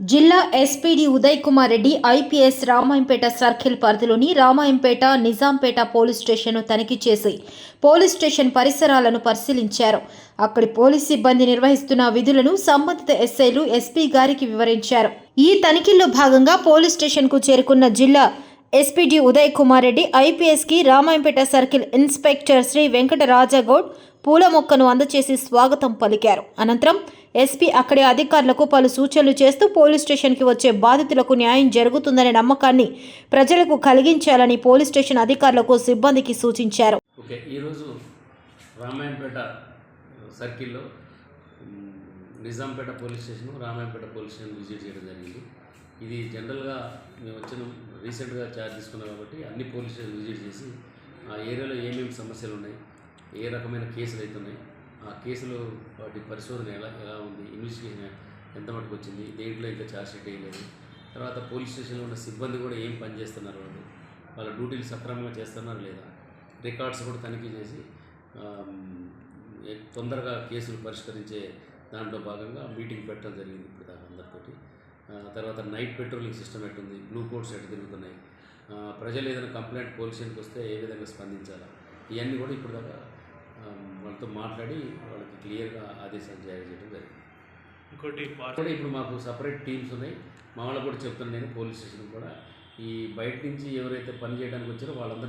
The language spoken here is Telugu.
జిల్లా SPD Uday Kumar Reddy IPS Ramayampet circle పరిధిలోని రామాయంపేట నిజాంపేట పోలీస్ స్టేషన్ను తనిఖీ చేసి పోలీస్ స్టేషన్ పరిసరాలను పరిశీలించారు. అక్కడి పోలీస్ సిబ్బంది నిర్వహిస్తున్న విధులను సంబంధిత ఎస్ఐలు ఎస్పీ గారికి వివరించారు. ఈ తనిఖీల్లో భాగంగా పోలీస్ స్టేషన్కు చేరుకున్న జిల్లా ఎస్పీడీ ఉదయ్ కుమార్ రెడ్డి ఐపీఎస్కి రామాయంపేట సర్కిల్ ఇన్స్పెక్టర్ శ్రీ వెంకటరాజగౌడ్ పూల మొక్కను అందచేసి స్వాగతం పలికారు. అనంతరం ఎస్పీ అక్కడి అధికారులకు పలు సూచనలు చేస్తూ పోలీస్ స్టేషన్కి వచ్చే బాధితులకు న్యాయం జరుగుతుందనే నమ్మకాన్ని ప్రజలకు కలిగించాలని పోలీస్ స్టేషన్ అధికారులకు సిబ్బందికి సూచించారు. ఓకే ఈరోజు రామాయంపేట సర్కిల్లో Nizampet police station Ramayampet police station visit చేయడం జరిగింది. ఇది జనరల్గా మేము వచ్చిన రీసెంట్గా ఛార్జ్ తీసుకున్నాం కాబట్టి అన్ని పోలీస్ స్టేషన్ విజిట్ చేసి ఆ ఏరియాలో ఏమేమి సమస్యలు ఉన్నాయి ఏ రకమైన కేసులు అవుతున్నాయి ఆ కేసులు వాటి పరిశోధన ఎలా ఎలా ఉంది ఇన్వెస్టిగేషన్ ఎంత మటుకు వచ్చింది దేంట్లో ఇంకా ఛార్జ్ షీట్ వేయలేదు. తర్వాత పోలీస్ స్టేషన్లో ఉన్న సిబ్బంది కూడా ఏం పని చేస్తున్నారు వాళ్ళు వాళ్ళ డ్యూటీలు సక్రమంగా చేస్తున్నారు లేదా రికార్డ్స్ కూడా తనిఖీ చేసి తొందరగా కేసులు పరిష్కరించే దాంట్లో భాగంగా మీటింగ్ పెట్టడం జరిగింది ఇప్పుడు దాకా అందరితోటి. తర్వాత నైట్ పెట్రోలింగ్ సిస్టమ్ ఎట్టుంది? బ్లూ కోడ్స్ ఎటు తిరుగుతున్నాయి? ప్రజలు ఏదైనా కంప్లైంట్ పోలీస్ స్టేషన్కి వస్తే ఏ విధంగా స్పందించాలా? ఇవన్నీ కూడా ఇప్పుడు దాకా వాళ్ళతో మాట్లాడి వాళ్ళకి క్లియర్గా ఆదేశాలు జారీ చేయడం జరిగింది. ఇంకోటి కూడా ఇప్పుడు మాకు సపరేట్ టీమ్స్ ఉన్నాయి. మా వాళ్ళకు కూడా చెప్తాను నేను పోలీస్ స్టేషన్ కూడా. ఈ బయట నుంచి ఎవరైతే పని చేయడానికి వచ్చారో వాళ్ళందరూ